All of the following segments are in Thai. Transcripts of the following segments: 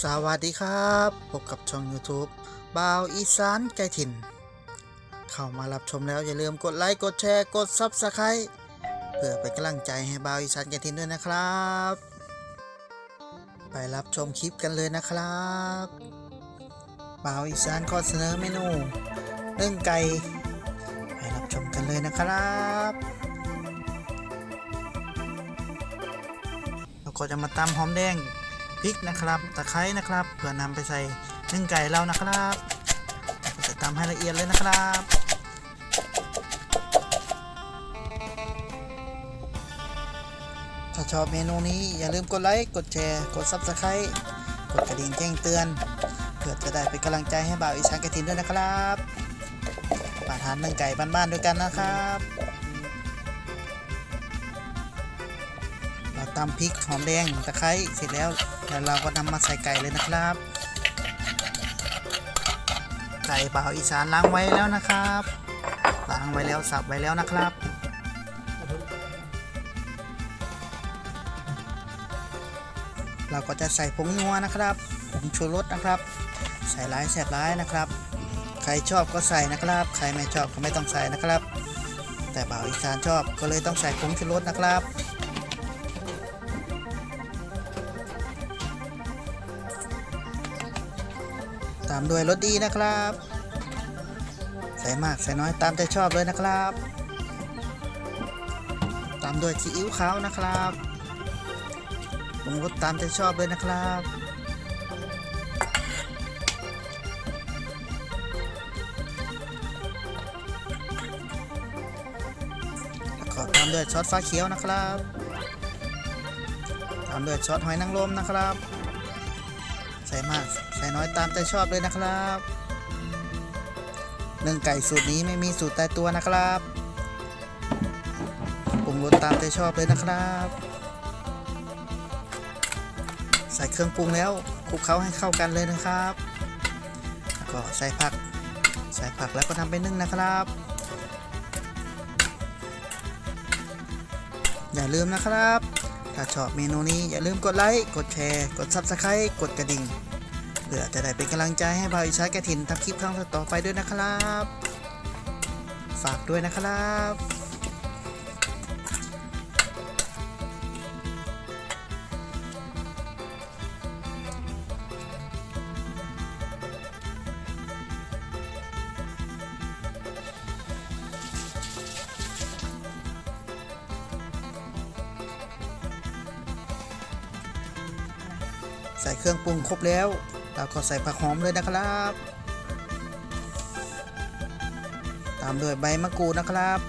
สวัสดีครับ พบกับช่อง YouTube บ่าวอีสานใจถิ่น เข้ามารับชมแล้วอย่าลืมกดไลค์ กดแชร์ กด Subscribe เพื่อเป็นกำลังใจให้บ่าวอีสานใจถิ่นด้วยนะครับ ไปรับชมคลิปกันเลยนะครับบ่าวอีสานขอเสนอเมนูเนึ่องไก่ ไปรับชมกันเลยนะครับแล้วก็จะมาตำหอมแดง พริกนะครับ ตะไคร้นะครับเพื่อนำไปใส่นึ่งไก่เรานะครับจะตำให้ละเอียดเลยนะครับถ้าชอบเมนูนี้อย่าลืมกดไลค์ กดแชร์ กด Subscribe กดกระดิ่งแจ้งเตือน เพื่อจะได้เป็นกำลังใจให้บ่าวอีสานกระถินด้วยนะครับมาทานนึ่งไก่บ้านๆด้วยกันนะครับ เราตำพริกหอมแดงตะไคร้เสร็จแล้วแล้วเราก็นำมาใส่ไก่เลยนะครับ ไก่บ่าอีสานล้างไว้แล้วนะครับล้างไว้แล้วสับไว้แล้วนะครับเราก็จะใส่ผงนัวนะครับผงชูรสนะครับ ใส่ร้ายแสบร้ายนะครับ ใครชอบก็ใส่นะครับ ใครไม่ชอบก็ไม่ต้องใส่นะครับ แต่บ่าวอีสานชอบก็เลยต้องใส่ผงชูรสนะครับ ตามด้วยรสดีนะครับ ใส่มากใส่น้อยตามใจชอบเลยนะครับ ตามด้วยซีอิ๊วขาวนะครับปรุงรสตามใจชอบเลยนะครับแล้วก็ตามด้วยซอสฟ้าเขียวนะครับ ตามด้วยซอสหอยนางรมนะครับ ส่มากใส่น้อยตามใจชอบเลยนะครับนึ่งไก่สูตรนี้ไม่มีสูตรตายตัวนะครับปรุงรสตามใจชอบเลยนะครับ ใส่เครื่องปรุงแล้วคลุกเคล้าให้เข้ากันเลยนะครับแล้วก็ใส่ผัก ใส่ผักแล้วก็ทำไปนึ่งนะครับ อย่าลืมนะครับ ถ้าชอบเมนูนี้อย่าลืมกดไลค์ กดแชร์ กด Subscribe กดกระดิ่ง พื่อจะได้เป็นกำลังใจให้บ่าวอิชาแกถิ่นทำคลิปครั้งต่อไปด้วยนะครับ ฝากด้วยนะครับใส่เครื่องปรุงครบแล้ว แล้วก็ใส่ผักหอมเลยนะครับ ตามด้วยใบมะกรูดนะครับ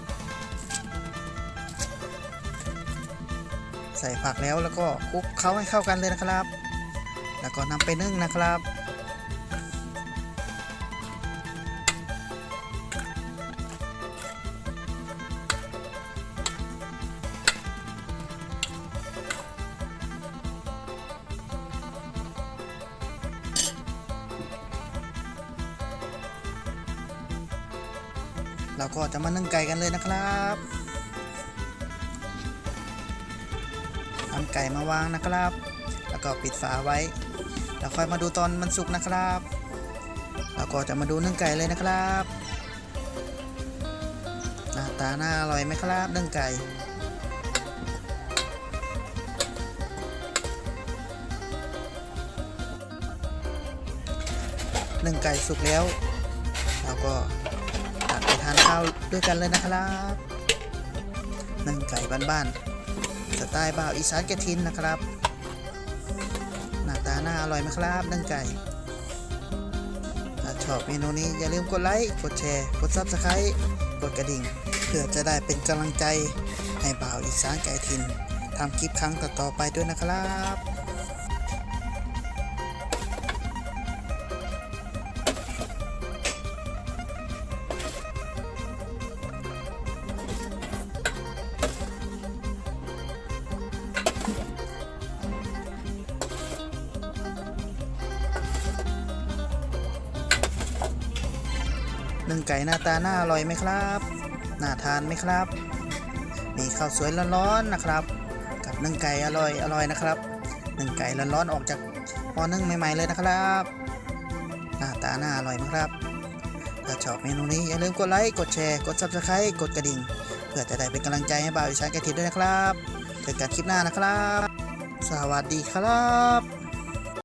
ใส่ผักแล้วแล้วก็คลุกเคล้าให้เข้ากันเลยนะครับ แล้วก็นำไปนึ่งนะครับ เราก็จะมานึ่งไก่กันเลยนะครับนำไก่มาวางนะครับ แล้วก็ปิดฝาไว้ แล้วค่อยมาดูตอนมันสุกนะครับเราก็จะมาดูนึ่งไก่เลยนะครับหน้าตาน่าอร่อยไหมครับนึ่งไก่นึ่งไก่สุกแล้วเราก็ ทานข้าวด้วยกันเลยนะครับนึ่งไก่บ้านๆสไตล์บ่าวอีสานแกทินนะครับ หน้าตาน่าอร่อยไหมครับนึ่งไก่ชอบเมนูนี้อย่าลืมกดไลค์กดแชร์กดซับสไครต์กดกระดิ่ง เพื่อจะได้เป็นกำลังใจให้บ่าวอีสานไก่ทินทำคลิปครั้งต่อๆไปด้วยนะครับ นึ่งไก่หน้าตาน่าอร่อยไหมครับน่าทานไหมครับ มีข้าวสวยร้อนๆนะครับ กับนึ่งไก่อร่อยอร่อยนะครับนึ่งไก่ร้อนๆออกจากปอนึ่งใหม่ๆเลยนะครับ หน้าตาน่าอร่อยมากครับถ้าชอบเมนูนี้อย่าลืมกดไลค์กดแชร์กด subscribe กดกระดิ่ง เพื่อจะได้เป็นกำลังใจให้บ่าวอีสานแกทินด้วยนะครับเจอกันคลิปหน้านะครับ สวัสดีครับ